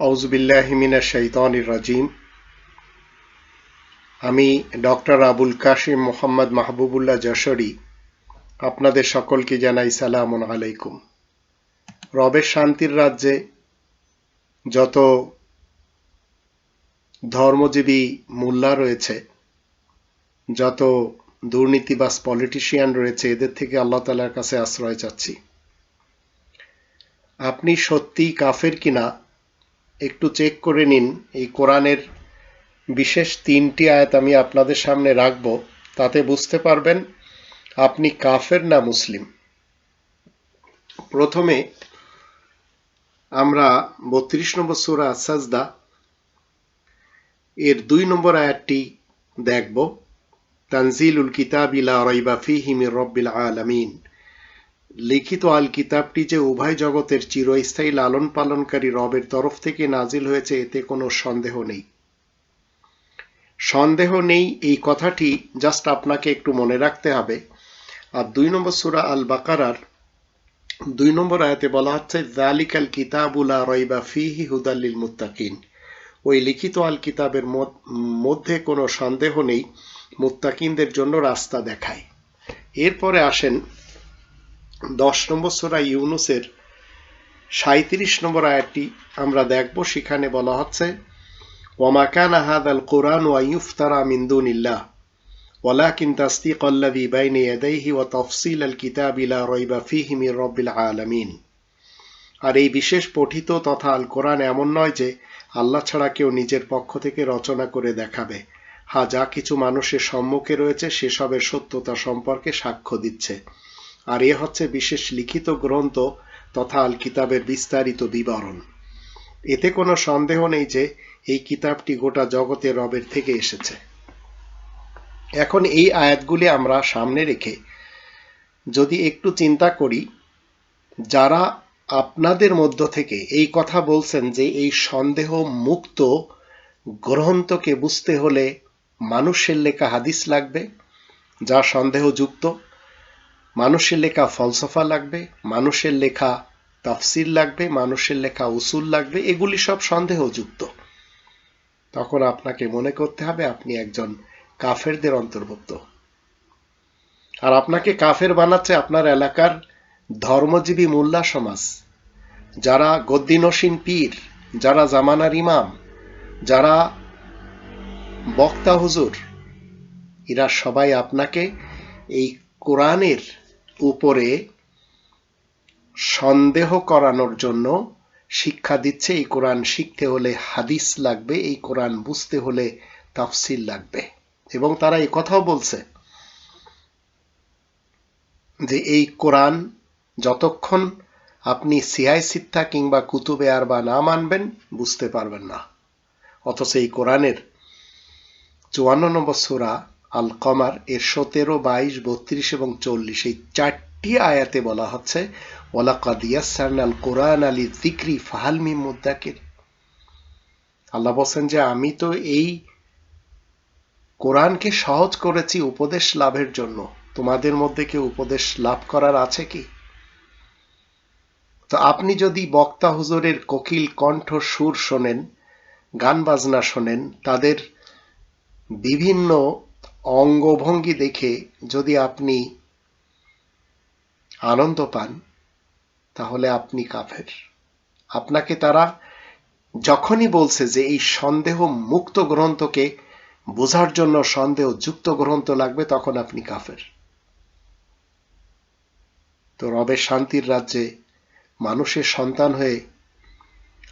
রাজিম। আমি ডক্টর আবুল কাশিম মোহাম্মদ মাহবুবুল্লাহ যশোরী, আপনাদের সকলকে জানাই সালাম আলাইকুম। রবের শান্তির রাজ্যে যত ধর্মজীবী মোল্লা রয়েছে, যত দুর্নীতিবাস পলিটিশিয়ান রয়েছে, এদের থেকে আল্লাহ তালার কাছে আশ্রয় চাচ্ছি। আপনি সত্যি কাফের কিনা? একটু চেক করে নিন। এই কোরআনের বিশেষ তিনটি আয়াত আমি আপনাদের সামনে রাখব। তাতে বুঝতে পারবেন আপনি কাফের না মুসলিম। প্রথমে আমরা বত্রিশ নম্বর সুরা সাজদা, এর দুই নম্বর আয়াতটি দেখব। তানজিলুল কিতাব ইলা রাইবা ফিহি মির রব্বিল আলামিন। লিখিত আল কিতাবটি যে উভয় জগতের চিরস্থায়ী লালন পালনকারী রবের তরফ থেকে নাজিল হয়েছে, এতে কোনো সন্দেহ নেই। সন্দেহ নেই এই কথাটি, জাস্ট আপনাকে একটু মনে রাখতে হবে। আর দুই নম্বর সুরা আল বাকারার দুই নম্বর আয়াতে বলা হচ্ছে জালিকাল কিতাবুলা রইবা ফিহি হুদাল্লিল মুত্তাকিন। ওই লিখিত আল কিতাবের মধ্যে কোনো সন্দেহ নেই, মুত্তাকিনদের জন্য রাস্তা দেখায়। এরপরে আসেন দশ নম্বর সোরা ইউনুসের সাঁত্রিশ নম্বর আয়াতটি আমরা দেখব সেখানে বলা হচ্ছে ওমাকান আহাদ আল কোরআন ওয়াইফতারা মিন্দুনিল্লাহ ولكن تصديق الذي بين يديه وتفصيل الكتاب لا ريب فيه من رب العالمين আর এই বিশেষ পঠিত তথা আল কোরআন এমন নয় যে আল্লাহ ছাড়া কেউ নিজের পক্ষ থেকে রচনা করে দেখাবে হা যা কিছু মানুষের সম্মুখে রয়েছে সেসবের সত্যতা সম্পর্কে সাক্ষ্য দিচ্ছে আর এ হচ্ছে বিশেষ লিখিত গ্রন্থ তথা আল কিতাবের বিস্তারিত বিবরণ। এতে কোনো সন্দেহ নেই যে এই কিতাবটি গোটা জগতে রবের থেকে এসেছে। এখন এই আয়াতগুলি আমরা সামনে রেখে যদি একটু চিন্তা করি, যারা আপনাদের মধ্য থেকে এই কথা বলছেন যে এই সন্দেহ মুক্ত গ্রন্থকে বুঝতে হলে মানুষের লেখা হাদিস লাগবে, যা সন্দেহযুক্ত মানুষের লেখা ফলসফা লাগবে, মানুষের লেখা তাফসির লাগবে, মানুষের লেখা উসুল লাগবে, এগুলি সব সন্দেহযুক্ত। তখন আপনাকে মনে করতে হবে আপনি একজন কাফেরদের অন্তর্ভুক্ত। আর আপনাকে কাফের বানাচ্ছে আপনার এলাকার ধর্মজীবী মোল্লা সমাজ। যারা গদ্দিনসীন পীর, যারা জামানার ইমাম, যারা বক্তা হুজুর, এরা সবাই আপনাকে এই কোরআনের উপরে সন্দেহ করানোর জন্য শিক্ষা দিচ্ছে। এই কোরআন শিখতে হলে হাদিস লাগবে, এই কোরআন বুঝতে হলে তাফসিল লাগবে। এবং তারা এই কথাও বলছে যে এই কোরআন যতক্ষণ আপনি সিয়াই সিদ্ধা কিংবা কুতুবে আর বা না মানবেন, বুঝতে পারবেন না। অথচ এই কোরআনের চুয়ান্ন নম্বর সুরা আল কমার এর সতেরো, বাইশ, বত্রিশ এবং চল্লিশ এই চারটি আয়াতে বলা হচ্ছে ওলা কাদিয়াসান আল কোরআন আলী জিক্রি ফাহালমি মুদ্দাকির আল্লাহ বলছেন যে, আমি তো এই কোরআনকে সহজ করেছি উপদেশ লাভের জন্য। তোমাদের মধ্যে কেউ উপদেশ লাভ করার আছে কি? তো আপনি যদি বক্তা হুজুরের কোকিল কণ্ঠ সুর শোনেন, গান বাজনা শোনেন, তাদের বিভিন্ন অঙ্গভঙ্গি দেখে যদি আপনি আনন্দ পান, তাহলে আপনি কাফের। আপনাকে তারা যখনই বলছে যে এই সন্দেহ মুক্ত গ্রন্থকে বোঝার জন্য সন্দেহ যুক্ত গ্রন্থ লাগবে, তখন আপনি কাফের। তো রবের শান্তির রাজ্যে মানুষের সন্তান হয়ে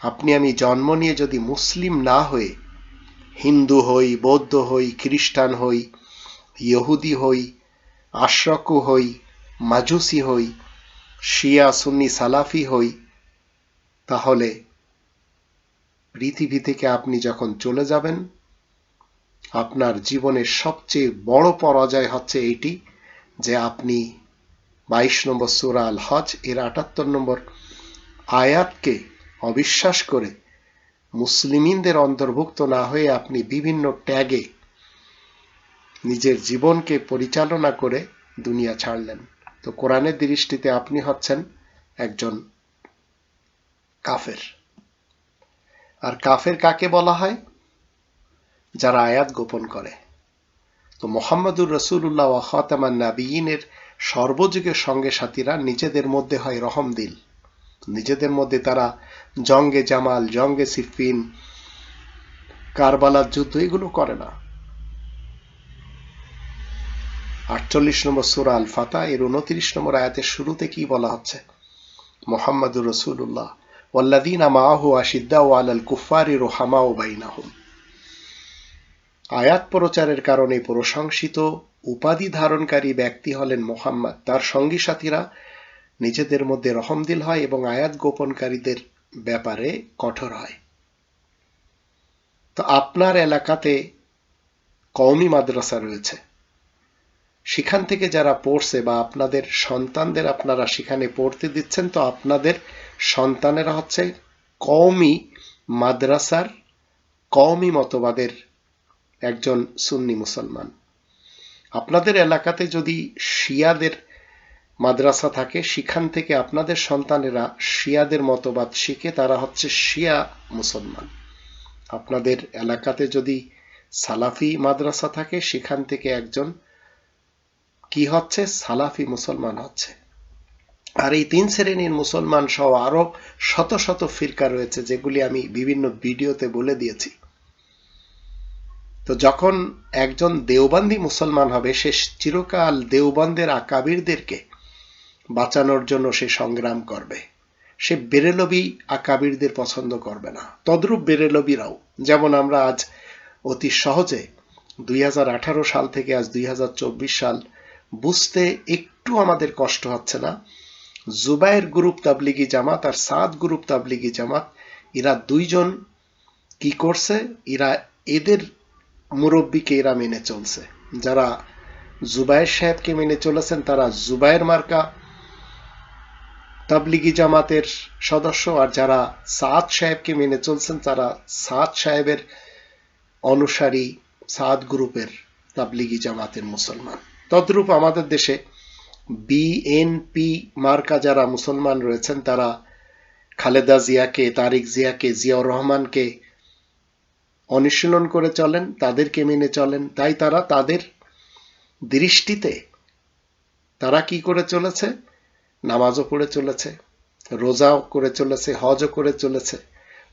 আপনি আমি জন্ম নিয়ে যদি মুসলিম না হয়ে হিন্দু হই, বৌদ্ধ হই, খ্রিস্টান হই ইহুদি হই, আশ্রকু হই, মাজুসি হই, শিয়া, সুন্নি, সালাফি হই, তাহলে পৃথিবী থেকে আপনি যখন চলে যাবেন, আপনার জীবনের সবচেয়ে বড় পরাজয় হচ্ছে এইটি যে আপনি বাইশ নম্বর সুরা আল হজ, এর আটাত্তর নম্বর আয়াতকে অবিশ্বাস করে মুসলিমিনদের অন্তর্ভুক্ত না হয়ে আপনি বিভিন্ন ট্যাগে নিজের জীবনকে পরিচালনা করে দুনিয়া ছাড়লেন। তো কোরআনের দৃষ্টিতে আপনি হচ্ছেন একজন কাফের। আর কাফের কাকে বলা হয়? যারা আয়াত গোপন করে। তো মোহাম্মদুর রসুল্লাহ ওয়াহতামান নাবিয়িনের সর্বযুগের সঙ্গে সাথীরা নিজেদের মধ্যে হয় রহম দিল। নিজেদের মধ্যে তারা জঙ্গে জামাল, জঙ্গে সিফিন, কারবালার যুদ্ধ এগুলো করে না। আটচল্লিশ নম্বর সুরা আল ফাতা এর উনত্রিশ নম্বর আয়াতের শুরুতে কি বলা হচ্ছে? মোহাম্মদুর রসুল্লাহ ওয়াল্লাদিন মাহু আশিদ্দা ওয়ালাল কুফারি রোহামা ও বাইনাহুম। আয়াত প্রচারের কারণে প্রশংসিত, উপাধি ধারণকারী ব্যক্তি হলেন মোহাম্মদ। তার সঙ্গী সাথীরা নিজেদের মধ্যে রহমদিল হয় এবং আয়াত গোপনকারীদের ব্যাপারে কঠোর হয়। তো আপনার এলাকাতে কওমি মাদ্রাসা রয়েছে। সেখান থেকে যারা পড়ছে বা আপনাদের সন্তানদের আপনারা সেখানে পড়তে দিচ্ছেন, তো আপনাদের সন্তানেরা হচ্ছে কওমি মাদ্রাসার, কওমি মতবাদের একজন সুন্নি মুসলমান। আপনাদের এলাকাতে যদি শিয়াদের মাদ্রাসা থাকে, সেখান থেকে আপনাদের সন্তানেরা শিয়াদের মতবাদ শিখে তারা হচ্ছে শিয়া মুসলমান। আপনাদের এলাকাতে যদি সালাফি মাদ্রাসা থাকে, সেখান থেকে একজন কি হচ্ছে? সালাফি মুসলমান হচ্ছে। আর এই তিন শ্রেণির মুসলমান সহ আরও শত শত ফিরকা রয়েছে, যেগুলি আমি বিভিন্ন ভিডিওতে বলে দিয়েছি। তো যখন একজন দেওবন্দি মুসলমান হবে, সে চিরকাল দেওবন্দের আকাবিরদেরকে বাঁচানোর জন্য সে সংগ্রাম করবে। সে বেরেলবি আকাবিরদের পছন্দ করবে না। তদ্রূপ বেরেলবিরাও, যেমন আমরা আজ অতি সহজে দুই হাজার আঠারো সাল থেকে আজ দুই হাজার চব্বিশ সাল বুঝতে একটু আমাদের কষ্ট হচ্ছে না। জুবাইর গ্রুপ তাবলিগি জামাত আর সাদ গ্রুপ তাবলিগি জামাত, এরা দুইজন কি করছে? এরা এদের মুরব্বীকে এরা মেনে চলছে। যারা জুবাইর সাহেবকে মেনে চলেছেন, তারা জুবাইর মার্কা তাবলিগি জামাতের সদস্য আর যারা সাদ সাহেবকে মেনে চলছেন, তারা সাদ সাহেবের অনুসারী, সাদ গ্রুপের তাবলিগি জামাতের মুসলমান। তদ্রূপ আমাদের দেশে বিএনপি মার্কা যারা মুসলমান রয়েছেন, তারা খালেদা জিয়াকে, তারিক জিয়াকে, জিয়াউর রহমানকে অনুশীলন করে চলেন, তাদেরকে মেনে চলেন। তাই তারা তাদের দৃষ্টিতে তারা কি করে চলেছে? নামাজও পড়ে চলেছে, রোজাও করে চলেছে, হজও করে চলেছে।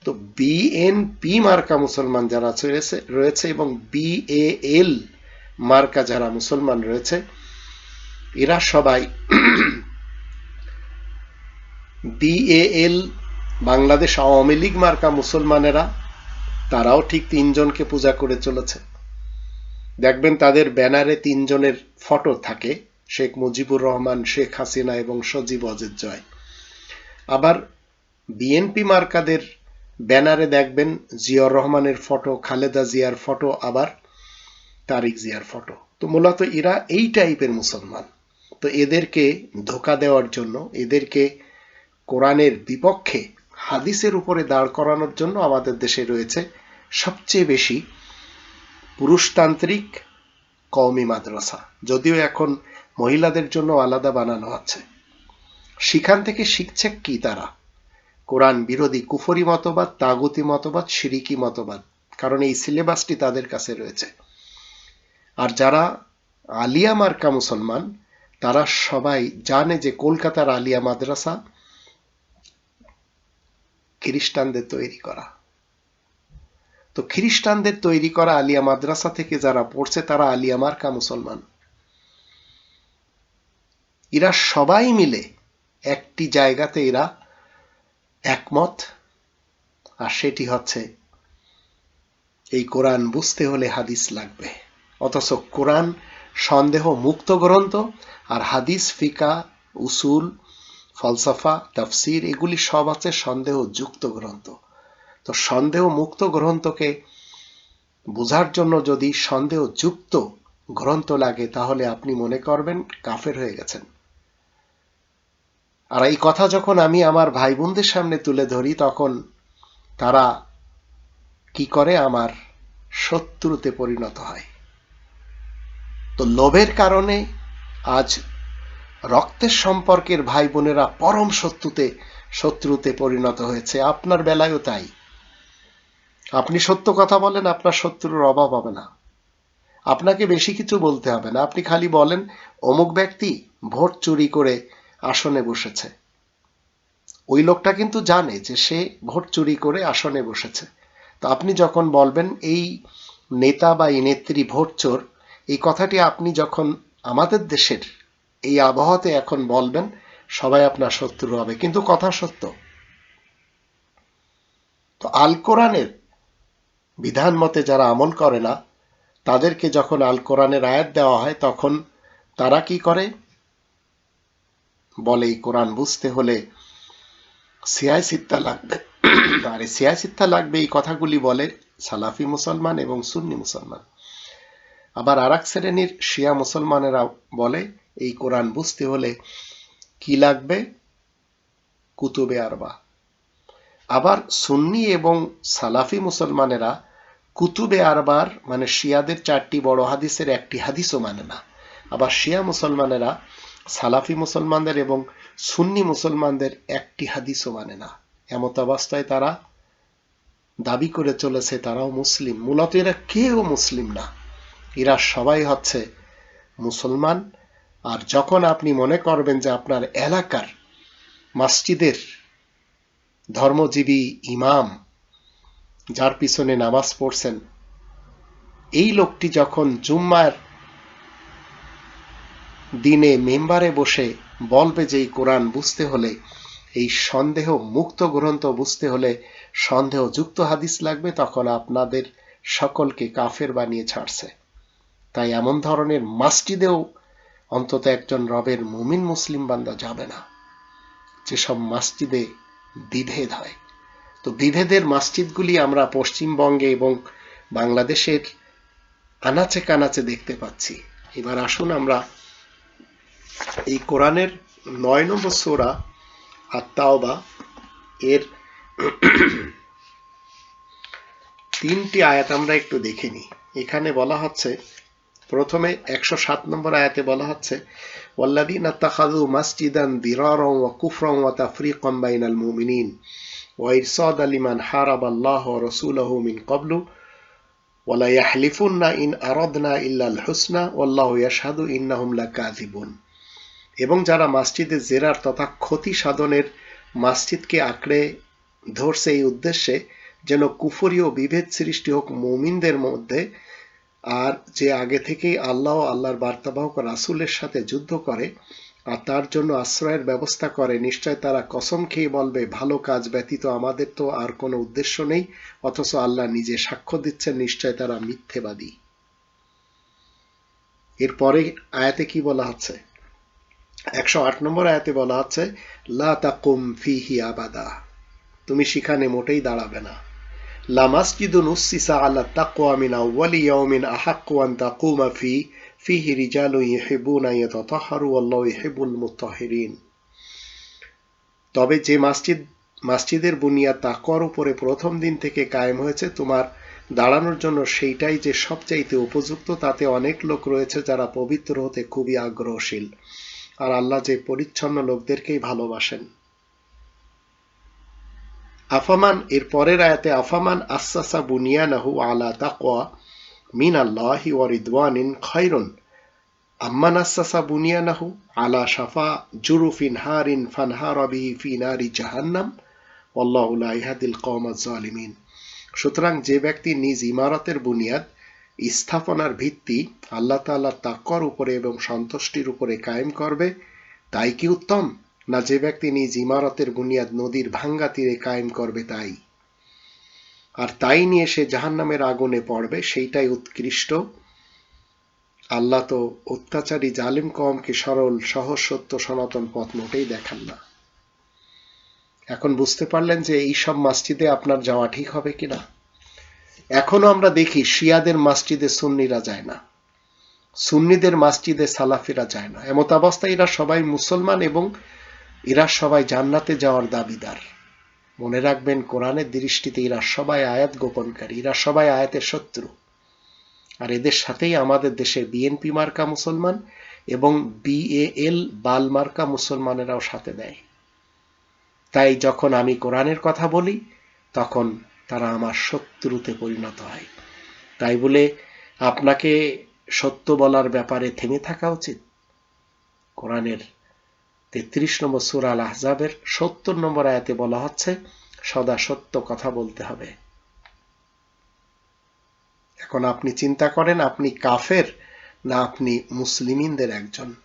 তো বিএনপি মার্কা মুসলমান যারা রয়েছে রয়েছে এবং বিএএল মার্কা যারা মুসলমান রয়েছে, এরা সবাই বিএএল বাংলাদেশ আওয়ামী লীগ মার্কা মুসলমানেরা, তারাও ঠিক তিনজনকে পূজা করে চলেছে। দেখবেন তাদের ব্যানারে তিনজনের ফটো থাকে, শেখ মুজিবুর রহমান, শেখ হাসিনা এবং সজীব অজিত জয়। আবার বিএনপি মার্কাদের ব্যানারে দেখবেন জিয়র রহমানের ফটো, খালেদা জিয়ার ফটো, আবার তারিক জিয়ার ফটো তো মূলত এরা এই টাইপের মুসলমান। তো এদেরকে ধোকা দেওয়ার জন্য, এদেরকে কোরআনের বিপক্ষে হাদিসের উপরে দাঁড় করানোর জন্য আমাদের দেশে রয়েছে সবচেয়ে বেশি পুরুষতান্ত্রিক কওমি মাদ্রাসা। যদিও এখন মহিলাদের জন্য আলাদা বানানো আছে। সেখান থেকে শিখছে কি তারা? কোরআন বিরোধী কুফরি মতবাদ, তাগুতি মতবাদ, সিরিকি মতবাদ। কারণ এই সিলেবাসটি তাদের কাছে রয়েছে। আর যারা আলিয়া মার্কা মুসলমান, তারা সবাই জানে যে কলকাতার আলিয়া মাদ্রাসা খ্রিস্টানদের তৈরি করা। তো খ্রিস্টানদের তৈরি করা আলিয়া মাদ্রাসা থেকে যারা পড়ছে, তারা আলিয়া মার্কা মুসলমান। এরা সবাই মিলে একটি জায়গাতে এরা একমত, আর সেটি হচ্ছে, এই কোরআন বুঝতে হলে হাদিস লাগবে। অথচ কোরআন সন্দেহ মুক্ত গ্রন্থ আর হাদিস, ফিকা, উসুল, ফলসাফা, তাফসির, এগুলি সব আছে সন্দেহ যুক্ত গ্রন্থ। তো সন্দেহ মুক্ত গ্রন্থকে বোঝার জন্য যদি সন্দেহ যুক্ত গ্রন্থ লাগে, তাহলে আপনি মনে করবেন কাফের হয়ে গেছেন। আর এই কথা যখন আমি আমার ভাই বোনদের সামনে তুলে ধরি, তখন তারা কি করে? আমার শত্রুতে পরিণত হয়। তো লোভের কারণে আজ রক্তের সম্পর্কের ভাই বোনেরা পরম শত্রুতে শত্রুতে পরিণত হয়েছে। আপনার বেলায়ও তাই। আপনি সত্য কথা বলেন, আপনার শত্রুর অভাব হবে না। আপনাকে বেশি কিছু বলতে হবে না। আপনি খালি বলেন, অমুক ব্যক্তি ভোট চুরি করে আসনে বসেছে। ওই লোকটা কিন্তু জানে যে সে ভোট চুরি করে আসনে বসেছে। তো আপনি যখন বলবেন, এই নেতা বা এই নেত্রী ভোট চোর এই কথাটি আপনি যখন আমাদের দেশের এই আবহাওয়াতে এখন বলবেন, সবাই আপনার শত্রু হবে। কিন্তু কথা সত্য। তো আল কোরআনের বিধান মতে যারা আমল করে না, তাদেরকে যখন আল কোরআনের আয়াত দেওয়া হয়, তখন তারা কি করে? বলে এই কোরআন বুঝতে হলে সিয়াই সিত্তা লাগবে। আর এই সিয়াই সিত্তা লাগবে এই কথাগুলি বলে সালাফি মুসলমান এবং সুন্নি মুসলমান। আবার আর এক শ্রেণির শিয়া মুসলমানেরা বলে, এই কোরআন বুঝতে হলে কি লাগবে? কুতুবে আরবা। আবার সুন্নি এবং সালাফি মুসলমানেরা কুতুবে আরবার মানে শিয়াদের চারটি বড় হাদিসের একটি হাদিসও মানে না। আবার শিয়া মুসলমানেরা সালাফি মুসলমানদের এবং সুন্নি মুসলমানদের একটি হাদিসও মানে না। এমত অবস্থায় তারা দাবি করে চলেছে, তারাও মুসলিম। মূলত এরা কেউ মুসলিম না। এরা সবাই হচ্ছে মুসলমান। আর যখন আপনি মনে করবেন যে আপনার এলাকার মসজিদের ধর্মজীবী ইমাম যার পিছনে নামাজ পড়ছেন, এই লোকটি যখন জুম্মার দিনে মেম্বারে বসে বলবে যে এই কোরআন বুঝতে হলে, এই সন্দেহ মুক্ত গ্রন্থ বুঝতে হলে সন্দেহ যুক্ত হাদিস লাগবে, তখন আপনাদের সকলকে কাফের বানিয়ে ছাড়ছে। তাই এমন ধরনের মাসজিদেও অন্তত একজন রবের মুমিন মুসলিম বান্দা যাবে না। যেসব মাসজিদে বিভেদ হয়। তো বিভেদের মসজিদগুলি আমরা পশ্চিমবঙ্গে এবং বাংলাদেশের আনাচে কানাচে দেখতে পাচ্ছি। এবার আসুন আমরা এই কোরআনের নয় নম্বর সোরা আত্মাওবা এর তিনটি আয়াত আমরা একটু দেখে নিই। এখানে বলা হচ্ছে প্রথমে একশো সাত নম্বর আয়াতে বলা হচ্ছে ওয়াল্লাদিন আত্তাখাদু মাসজিদান ওয়া ওয়া বাইনাল মুমিনিন ওয়া ইরসাদ আলিমান মিন ওয়ালা ইয়াহলিফুন্না ইন আরাদনা ইল্লাল হুসনা ওয়াল্লাহু ইয়াশহাদু ইন্নাহুম লাকাযিবুন। এবং যারা মাসজিদে জেরার তথা ক্ষতি সাধনের মাসজিদকে আঁকড়ে ধরছে এই উদ্দেশ্যে, যেন কুফরীয় বিভেদ সৃষ্টি হোক মুমিনদের মধ্যে আর যে আগে থেকেই আল্লাহ আল্লাহর বার্তাবাহক রাসুলের সাথে যুদ্ধ করে আর তার জন্য আশ্রয়ের ব্যবস্থা করে, নিশ্চয় তারা কসম খেয়ে বলবে, ভালো কাজ ব্যতীত আমাদের তো আর কোনো উদ্দেশ্য নেই, অথচ আল্লাহ নিজে সাক্ষ্য দিচ্ছেন, নিশ্চয় তারা মিথ্যেবাদী। এরপরে আয়াতে কি বলা হচ্ছে? একশো আট নম্বর আয়াতে বলা হচ্ছে, লা তাকুম ফিহি আবাদা। তুমি সেখানে মোটেই দাঁড়াবে না। লামাসজিদুন উসিসা আলা তাকওয়া মিন আউয়ালি ইয়াউমিন আহাক্কু আন তাকুমা ফি ফিহি রিজালুন ইউহিবুনা ইয়াতাতাহহারু ওয়াল্লাহু ইউহিব্বুল মুতাহহিরিন তবে যে মসজিদ মসজিদের বুনিয়াদ তাকওয়ার উপরে প্রথম দিন থেকে কায়েম হয়েছে, তোমার দাঁড়ানোর জন্য সেইটাই যে সবচাইতে উপযুক্ত, তাতে অনেক লোক রয়েছে যারা পবিত্র হতে খুবই আগ্রহশীল। আর আল্লাহ যে পরিচ্ছন্ন লোকদেরকেই ভালোবাসেন। আফামান, এর পরের আয়াতে আফামান আসাসা বুনিয়ানাহু আলা তাকওয়া মিন আল্লাহি ওয়া ইন খায়রুন। আম্মান আসাসা বুনিয়ানাহু আলা শাফা জুরুফিন হারিন ফানহারা বিহি ফি নারি জাহান্নাম। আল্লাহু লা ইয়াহদিল কওমাজ জালিমিন। সুতরাং যে ব্যক্তি নিজ ইমারতের বুনিয়াদ স্থাপনার ভিত্তি আল্লাহ তাআলার তাকওয়ার উপরে এবং সন্তুষ্টির উপরে কায়েম করবে, তাই কি উত্তম? না যে ব্যক্তি নিজ ইমারতের বুনিয়াদ নদীর ভাঙ্গা তীরে কায়েম করবে তাই। আর তাই নিয়ে সে জাহান্নামের আগুনে পড়বে, সেইটাই উৎকৃষ্ট। আল্লাহ তো অত্যাচারী জালিম কমকে সরল, সহজ, সত্য, সনাতন পথ মোটেই দেখান না। এখন বুঝতে পারলেন যে এই সব মসজিদে আপনার যাওয়া ঠিক হবে কিনা? এখনও আমরা দেখি শিয়াদের মসজিদে সুন্নিরা যায় না। সুন্নিদের মসজিদে সালাফিরা যায় না। এমত অবস্থায় এরা সবাই মুসলমান এবং এরা সবাই জান্নাতে যাওয়ার দাবিদার। মনে রাখবেন, কোরআনের দৃষ্টিতে এরা সবাই আয়াত গোপনকারী এরা সবাই আয়াতের শত্রু। আর এদের সাথেই আমাদের দেশের বিএনপি মার্কা মুসলমান এবং বিএএল বাল মার্কা মুসলমানেরাও সাথে দেয়। তাই যখন আমি কোরআনের কথা বলি, তখন তারা আমার শত্রুতে পরিণত হয়। তাই বলে আপনাকে সত্য বলার ব্যাপারে থেমে থাকা উচিত। কোরআনের তেত্রিশ নম্বর সুরা আল আহজাবের সত্তর নম্বর আয়াতে বলা হচ্ছে, সদা সত্য কথা বলতে হবে। এখন আপনি চিন্তা করেন, আপনি কাফের না আপনি মুসলিমিনদের একজন?